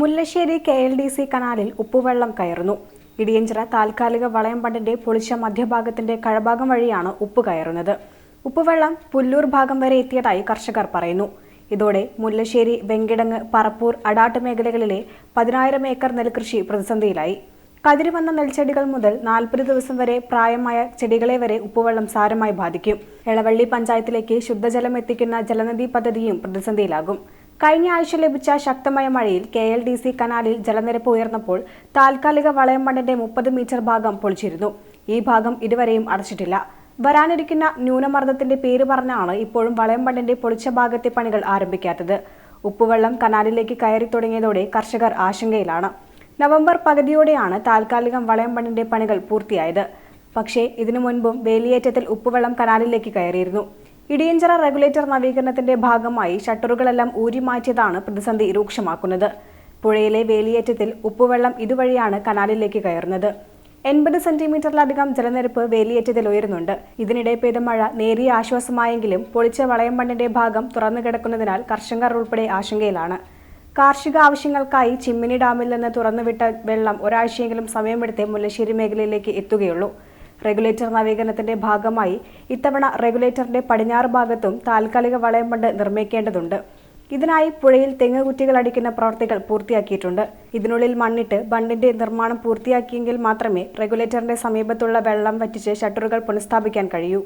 Mullassery K L D C കനാലിൽ ഉപ്പുവെള്ളം കയറുന്നു. ഇടിയഞ്ചിറ താൽക്കാലിക വളയം ബണ്ടിന്റെ പൊളിച്ച മധ്യഭാഗത്തിന്റെ കഴഭാഗം വഴിയാണ് ഉപ്പ് കയറുന്നത്. ഉപ്പുവെള്ളം പുല്ലൂർ ഭാഗം വരെ എത്തിയതായി കർഷകർ പറയുന്നു. ഇതോടെ മുല്ലശ്ശേരി വെങ്കിടങ്ങ് പറപ്പൂർ അടാട്ട് മേഖലകളിലെ പതിനായിരം ഏക്കർ നെൽകൃഷി പ്രതിസന്ധിയിലായി. കതിരി വന്ന നെൽച്ചെടികൾ മുതൽ നാൽപ്പത് ദിവസം വരെ പ്രായമായ ചെടികളെ വരെ ഉപ്പുവെള്ളം സാരമായി ബാധിക്കും. എളവള്ളി പഞ്ചായത്തിലേക്ക് ശുദ്ധജലം എത്തിക്കുന്ന ജലനിധി പദ്ധതിയും പ്രതിസന്ധിയിലാകും. കഴിഞ്ഞ ആഴ്ച ലഭിച്ച ശക്തമായ മഴയിൽ കെ എൽ ഡി സി കനാലിൽ ജലനിരപ്പ് ഉയർന്നപ്പോൾ താൽക്കാലിക വളയം മണ്ണിന്റെ മുപ്പത് മീറ്റർ ഭാഗം പൊളിച്ചിരുന്നു. ഈ ഭാഗം ഇതുവരെയും അടച്ചിട്ടില്ല. വരാനിരിക്കുന്ന ന്യൂനമർദ്ദത്തിന്റെ പേര് പറഞ്ഞാണ് ഇപ്പോഴും വളയം മണ്ണിന്റെ പൊളിച്ച ഭാഗത്തെ പണികൾ ആരംഭിക്കാത്തത്. ഉപ്പുവെള്ളം കനാലിലേക്ക് കയറി തുടങ്ങിയതോടെ കർഷകർ ആശങ്കയിലാണ്. നവംബർ പകുതിയോടെയാണ് താൽക്കാലികം വളയം മണ്ണിന്റെ പണികൾ പൂർത്തിയായത്. പക്ഷേ ഇതിനു മുൻപും വേലിയേറ്റത്തിൽ ഉപ്പുവെള്ളം കനാലിലേക്ക് കയറിയിരുന്നു. ഇടിയഞ്ചിറ റെഗുലേറ്റർ നവീകരണത്തിന്റെ ഭാഗമായി ഷട്ടറുകളെല്ലാം ഊരിമാറ്റിയതാണ് പ്രതിസന്ധി രൂക്ഷമാക്കുന്നത്. പുഴയിലെ വേലിയേറ്റത്തിൽ ഉപ്പുവെള്ളം ഇതുവഴിയാണ് കനാലിലേക്ക് കയറുന്നത്. എൺപത് സെന്റിമീറ്ററിലധികം ജലനിരപ്പ് വേലിയേറ്റത്തിൽ ഉയരുന്നുണ്ട്. ഇതിനിടെ പെയ്ത മഴ നേരിയ ആശ്വാസമായെങ്കിലും പൊളിച്ച വളയം മണ്ണിന്റെ ഭാഗം തുറന്നു കിടക്കുന്നതിനാൽ കർഷകർ ഉൾപ്പെടെ ആശങ്കയിലാണ്. കാർഷിക ആവശ്യങ്ങൾക്കായി ചിമ്മിനി ഡാമിൽ നിന്ന് തുറന്നുവിട്ട വെള്ളം ഒരാഴ്ചയെങ്കിലും സമയമെടുത്തേ മുല്ലശ്ശേരി മേഖലയിലേക്ക് എത്തുകയുള്ളൂ. റെഗുലേറ്റർ നവീകരണത്തിന്റെ ഭാഗമായി ഇത്തവണ റെഗുലേറ്ററിന്റെ പടിഞ്ഞാറ് ഭാഗത്തും താൽക്കാലിക വളയം ബണ്ട് നിർമ്മിക്കേണ്ടതുണ്ട്. ഇതിനായി പുഴയിൽ തെങ്ങ് കുറ്റികൾ അടിക്കുന്ന പ്രവൃത്തികൾ പൂർത്തിയാക്കിയിട്ടുണ്ട്. ഇതിനുള്ളിൽ മണ്ണിട്ട് ബണ്ടിന്റെ നിർമ്മാണം പൂർത്തിയാക്കിയെങ്കിൽ മാത്രമേ റെഗുലേറ്ററിന്റെ സമീപത്തുള്ള വെള്ളം വറ്റിച്ച് ഷട്ടറുകൾ പുനഃസ്ഥാപിക്കാൻ കഴിയൂ.